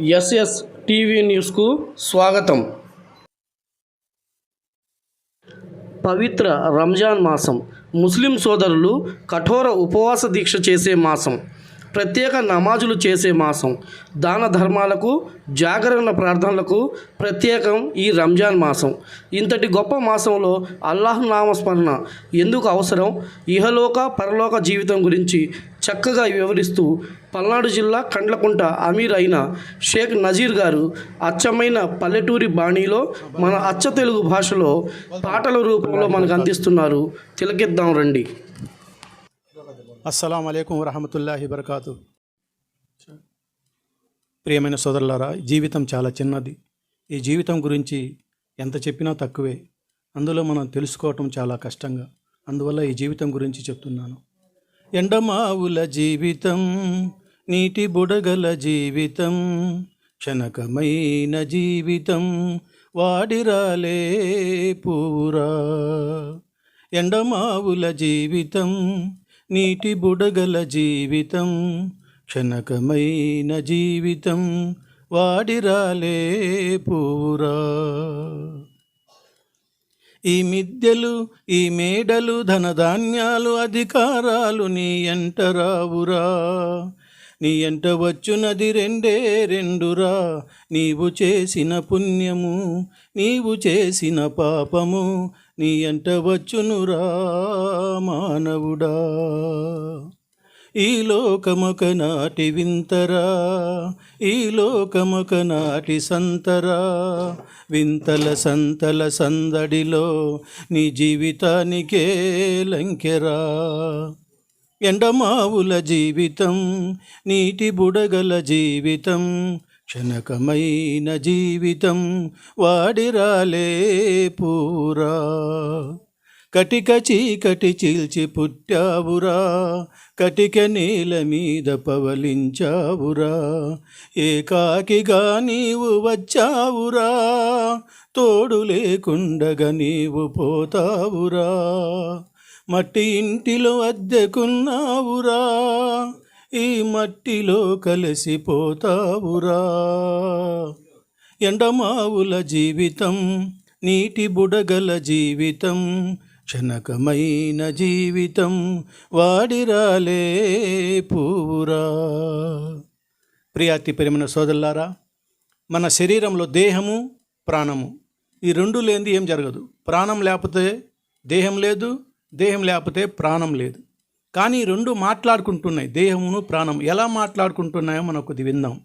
SS TV న్యూస్కు స్వాగతం. పవిత్ర రంజాన్ మాసం. ముస్లిం సోదరులు కఠోర ఉపవాస దీక్ష చేసే మాసం. ప్రత్యేక నమాజులు చేసే మాసం. దాన ధర్మాలకు జాగరణ ప్రార్థనలకు ప్రత్యేకం ఈ రంజాన్ మాసం. ఇంతటి గొప్ప మాసంలో అల్లాహ్ నామస్మరణ ఎందుకు అవసరం? ఇహలోక పరలోక జీవితం గురించి చక్కగా వివరిస్తూ పల్నాడు జిల్లా కండ్లకుంట అమీర్ అయిన షేక్ నజీర్ గారు అచ్చమైన పల్లెటూరి బాణీలో మన అచ్చ తెలుగు భాషలో పాటల రూపంలో మనకు అందిస్తున్నారు. తిలకిద్దాం రండి. అస్సలం అయికం వరహమతుల్లాహి బరకాతు ప్రియమైన సోదరులారా జీవితం చాలా చిన్నది. ఈ జీవితం గురించి ఎంత చెప్పినా తక్కువే. అందులో మనం తెలుసుకోవటం చాలా కష్టంగా. అందువల్ల ఈ జీవితం గురించి చెప్తున్నాను. ఎండమావుల జీవితం నీటి బుడగల జీవితం క్షణకమైన జీవితం వాడిరాలే పూరా. ఎండమావుల జీవితం నీటి బుడగల జీవితం క్షణకమైన జీవితం వాడిరాలే పూరా ఈ మిద్దెలు ఈ మేడలు ధనధాన్యాలు అధికారాలు నీ ఎంట రావురా. నీ ఎంట వచ్చునది రెండే రెండురా. నీవు చేసిన పుణ్యము నీవు చేసిన పాపము నీ ఎంట వచ్చునురా మానవుడా. ఈ లోకమొక నాటి వింతరా ఈ లోకమొక నాటి సంతరా. వింతల సంతల సందడిలో నీ జీవితానికే లంకెరా. ఎండమావుల జీవితం నీటి బుడగల జీవితం క్షణకమైన జీవితం వాడిరాలే పూరా. కటిక చీకటి చీల్చి పుట్టావురా. కటిక నేల మీద పవలించావురా. ఏకాకిగా నీవు వచ్చావురా. తోడు లేకుండగా నీవు పోతావురా. మట్టి ఇంటిలో అద్దెకున్నావురా. ఈ మట్టిలో కలిసిపోతావురా. ఎండమావుల జీవితం నీటి బుడగల జీవితం క్షణకమైన జీవితం వాడిరాలే పూరా ప్రియాతి పెరిమిన సోదరులారా మన శరీరంలో దేహము ప్రాణము ఈ రెండు లేనిది ఏం జరగదు. ప్రాణం లేకపోతే దేహం లేదు దేహం లేకపోతే ప్రాణం లేదు. కానీ రెండు మాట్లాడుకుంటున్నాయి. దేహమును ప్రాణం ఎలా మాట్లాడుకుంటున్నాయో మనం కొద్ది విందాం.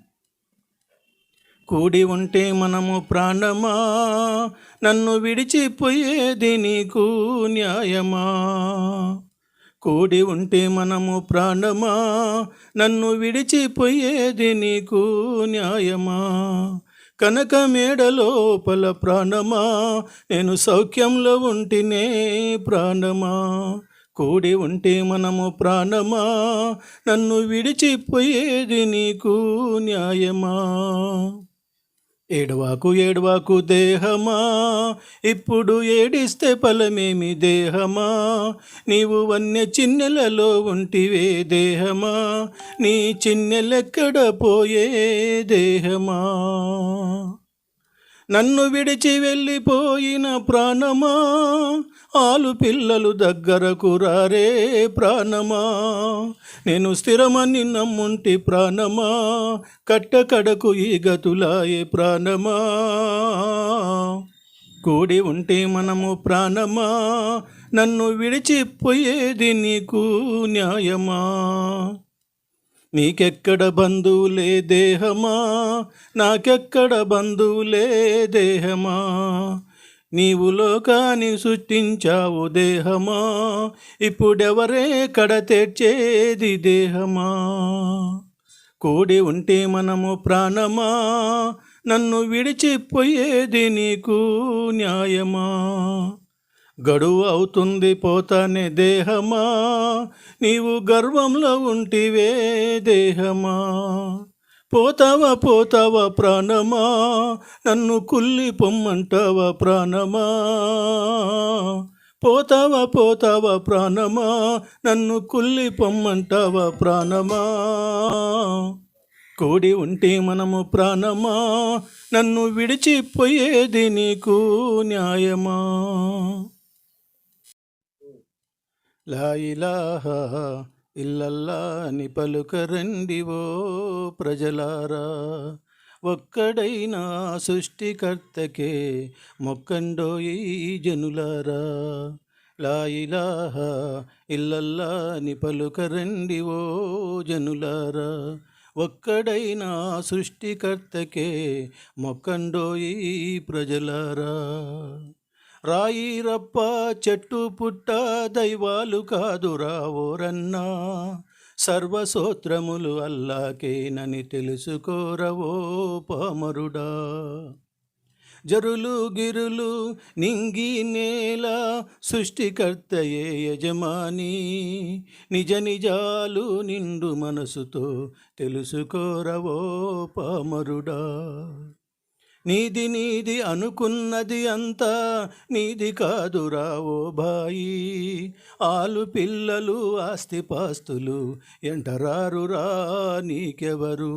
కూడి ఉంటే మనము ప్రాణమా? నన్ను విడిచిపోయేది నీకు న్యాయమా? కూడి ఉంటే మనము ప్రాణమా? నన్ను విడిచిపోయేది నీకు న్యాయమా? కనక మేడ లోపల ప్రాణమా? నేను సౌఖ్యంలో ఉంటేనే ప్రాణమా? కూడి ఉంటే మనము ప్రాణమా? నన్ను విడిచిపోయేది నీకు న్యాయమా? ఏడవాకు ఏడవాకు దేహమా? ఇప్పుడు ఏడిస్తే ఫలమేమి దేహమా? నీవు వన్య చిన్నెలలో ఉంటివే దేహమా? నీ చిన్నెలెక్కడ పోయే దేహమా? నన్ను విడిచి వెళ్ళిపోయిన ప్రాణమా? ఆలు పిల్లలు దగ్గరకు రారే ప్రాణమా? నేను స్థిరమని నమ్ముంటి ప్రాణమా? కట్టకడకు ఈ గతులాయే ప్రాణమా? కూడి ఉంటే మనము ప్రాణమా? నన్ను విడిచిపోయేది నీకు న్యాయమా? నీకెక్కడ బంధువులే దేహమా? నాకెక్కడ బంధువులే దేహమా? నీవు లోకాన్ని సృష్టించావు దేహమా? ఇప్పుడెవరే కడ తెచ్చేది దేహమా? కూడి ఉంటే మనము ప్రాణమా? నన్ను విడిచిపోయేది నీకు న్యాయమా? గడువు అవుతుంది పోతానే దేహమా? నీవు గర్వంలో ఉంటివే దేహమా? పోతావా పోతావా ప్రాణమా? నన్ను కుల్లి పొమ్మంటావా ప్రాణమా? పోతావా పోతావా ప్రాణమా? నన్ను కుల్లి పొమ్మంటావా ప్రాణమా? కోడి ఉంటే మనము ప్రాణమా? నన్ను విడిచిపోయేది నీకు న్యాయమా? లాయిలాహ ఇల్లల్లా అని ఓ ప్రజలారా. ఒక్కడైనా సృష్టికర్తకే మొక్కండో ఈ జనులారా. లాయిలాహా ఇల్లల్లా అని ఓ జనులారా. ఒక్కడైనా సృష్టికర్తకే మొక్కండో ఈ ప్రజలారా. రాయి రప్ప చెట్టు పుట్ట దైవాలు కాదురా ఓరన్నా. సర్వసూత్రములు అల్లాకేనని తెలుసుకోరవో పామరుడా. జరులు గిరులు నింగి నేల సృష్టికర్తయే యజమాని. నిజ నిజాలు నిండు మనసుతో తెలుసుకోరవో పామరుడా. నీది నీది అనుకున్నది అంతా నీది కాదురా ఓ బాయి. ఆలు పిల్లలు ఆస్తిపాస్తులు ఎంటరారురా నీకెవరు?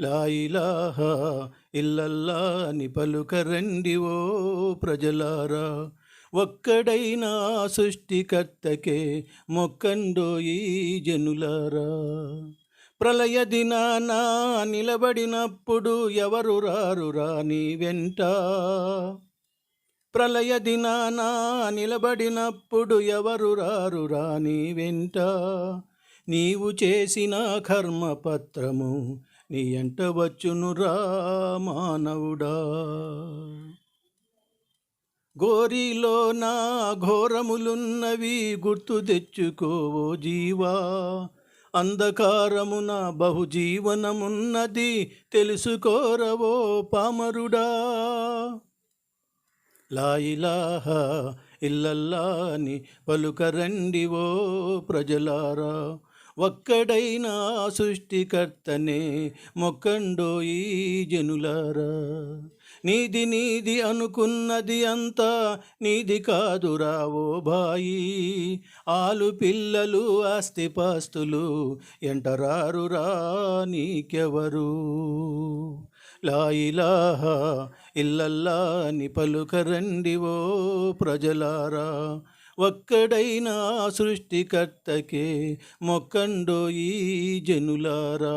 లాయిలాహా ఇల్లల్లా అని పలుకరండి ఓ ప్రజలారా. ఒక్కడైనా సృష్టికర్తకే మొక్కండో ఈ జనులారా. ప్రళయ దినాన నిలబడినప్పుడు ఎవరు రారు రాని వెంట? ప్రళయ దినాన నిలబడినప్పుడు ఎవరు రారు రాని వెంట? నీవు చేసిన కర్మపత్రము నీ ఎంట వచ్చును రా మానవుడా. గోరిలో నా ఘోరములున్నవి గుర్తు తెచ్చుకోవో జీవా. అంధకారమున బహుజీవనమున్నది తెలుసుకోరవో పామరుడా. లాయిలాహ ఇల్లల్లా అని పలుకరండివో ప్రజలారా. ఒక్కడైనా సృష్టికర్తనే మొక్కండో ఈ జనులారా. నీది నీది అనుకున్నది అంతా నీది కాదురా ఓ బాయి. ఆలు పిల్లలు ఆస్తిపాస్తులు ఎంటరారురా నీకెవరు? లాయిలాహా ఇల్లల్లా అని పలుకరండి ఓ ప్రజలారా. ఒక్కడైనా సృష్టికర్తకే మొక్కండో ఈ జనులారా.